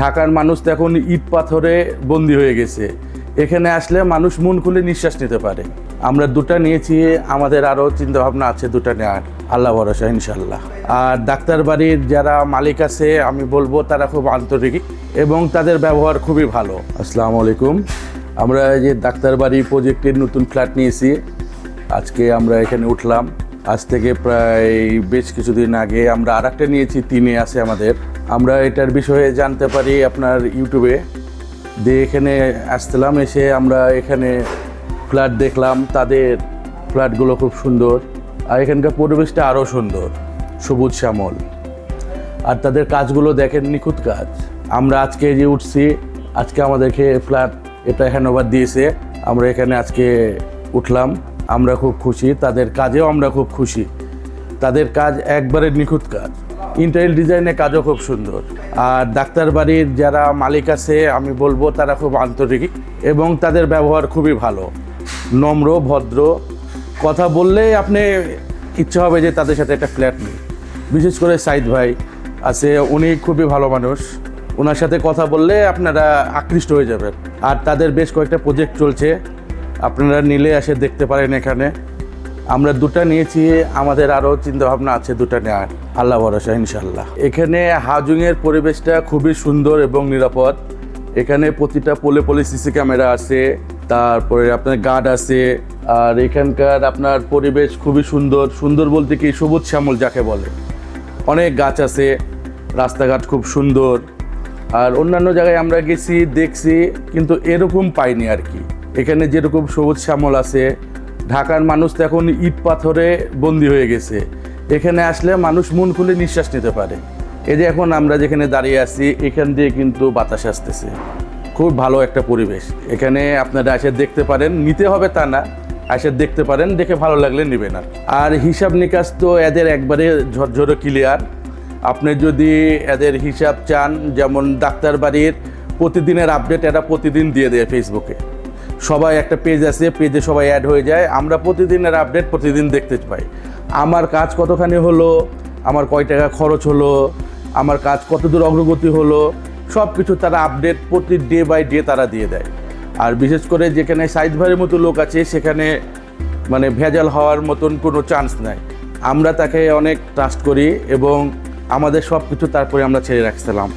ঢাকার মানুষ তো এখন ইট পাথরে বন্দি হয়ে গেছে। এখানে আসলে মানুষ মন খুলে নিঃশ্বাস নিতে পারে। আমরা দুটা নিয়েছি, আমাদের আরও চিন্তাভাবনা আছে দুটা নেওয়ার আল্লাহ ভরসা ইনশাল্লাহ আর ডাক্তার বাড়ির যারা মালিক আছে, আমি বলব তারা খুব আন্তরিক এবং তাদের ব্যবহার খুবই ভালো। আসসালামু আলাইকুম। আমরা যে ডাক্তার বাড়ি প্রজেক্টের নতুন ফ্ল্যাট নিয়েছি। আজকে আমরা এখানে উঠলাম। আজ থেকে প্রায় বেশ কিছুদিন আগে আমরা আর একটা নিয়েছি, তিনে আছে আমাদের। আমরা এটার বিষয়ে জানতে পারি আপনার ইউটিউবে। দিয়ে এখানে আসছিলাম, এসে আমরা এখানে ফ্ল্যাট দেখলাম, তাদের ফ্ল্যাটগুলো খুব সুন্দর। আর এখানকার পরিবেশটা আরও সুন্দর, সবুজ শ্যামল। আর তাদের কাজগুলো দেখেন নিখুঁত কাজ। আমরা আজকে যে উঠছি, আজকে আমাদেরকে ফ্ল্যাট এটা হ্যান্ডওভার দিয়েছে। আমরা এখানে আজকে উঠলাম। আমরা খুব খুশি, তাদের কাজেও আমরা খুব খুশি। তাদের কাজ একবারে নিখুঁত কাজ। ইন্টারিয়াল ডিজাইনের কাজও খুব সুন্দর। আর ডাক্তার বাড়ির যারা মালিক আছে, আমি বলব তারা খুব আন্তরিক এবং তাদের ব্যবহার খুবই ভালো। নম্র, ভদ্র। কথা বললেই আপনি ইচ্ছা হবে যে তাদের সাথে একটা ফ্ল্যাট নিই বিশেষ করে সাইদ ভাই আছে, উনি খুবই ভালো মানুষ। ওনার সাথে কথা বললে আপনারা আকৃষ্ট হয়ে যাবেন। আর তাদের বেশ কয়েকটা প্রজেক্ট চলছে। আপনারা নিলে এসে দেখতে পারেন এখানে। আমরা দুটা নিয়েছি, আমাদের আরও চিন্তাভাবনা আছে দুটা নেওয়ার আল্লাহ ভরসা ইনশাল্লাহ এখানে হাজুংয়ের পরিবেশটা খুবই সুন্দর এবং নিরাপদ। এখানে প্রতিটা পোলে পোলে সিসি ক্যামেরা আছে, তারপরে আপনার গার্ড আছে, আর এখানকার আপনার পরিবেশ খুবই সুন্দর। সুন্দর বলতে কি, সবুজ শ্যামল যাকে বলে। অনেক গাছ আছে, রাস্তাঘাট খুব সুন্দর। আর অন্যান্য জায়গায় আমরা গেছি, দেখছি, কিন্তু এরকম পাইনি আর কি। এখানে যেরকম সবুজ শ্যামল আছে, ঢাকার মানুষ তো এখন ইট পাথরে বন্দি হয়ে গেছে। এখানে আসলে মানুষ মন খুলে নিঃশ্বাস নিতে পারে। এই যে এখন আমরা যেখানে দাঁড়িয়ে আছি, এখান দিয়ে কিন্তু বাতাস আসতেছে। খুব ভালো একটা পরিবেশ। এখানে আপনারা এসে দেখতে পারেন, নিতে হবে তা না, এসে দেখতে পারেন, দেখে ভালো লাগলে নেবেন আর। আর হিসাব নিকাশ তো এদের একবারে ঝরঝরে ক্লিয়ার আপনি যদি এদের হিসাব চান, যেমন ডাক্তার বাড়ির প্রতিদিনের আপডেট এরা প্রতিদিন দিয়ে দেয় ফেসবুকে সবাই একটা পেজ আছে পেজে সবাই অ্যাড হয়ে যায়। আমরা প্রতিদিনের আপডেট প্রতিদিন দেখতে পাই। আমার কাজ কতখানি হলো, আমার কয় টাকা খরচ হলো, আমার কাজ কত দূর অগ্রগতি হলো সব কিছু তারা আপডেট প্রতি ডে বাই ডে তারা দিয়ে দেয়। আর বিশেষ করে যেখানে সাইজ ভাইয়ের মতো লোক আছে, সেখানে মানে ভেজাল হওয়ার মতন কোনো চান্স নাই। আমরা তাকে অনেক ট্রাস্ট করি এবং আমাদের সব কিছু তারপরে আমরা ছেড়ে রাখছিলাম।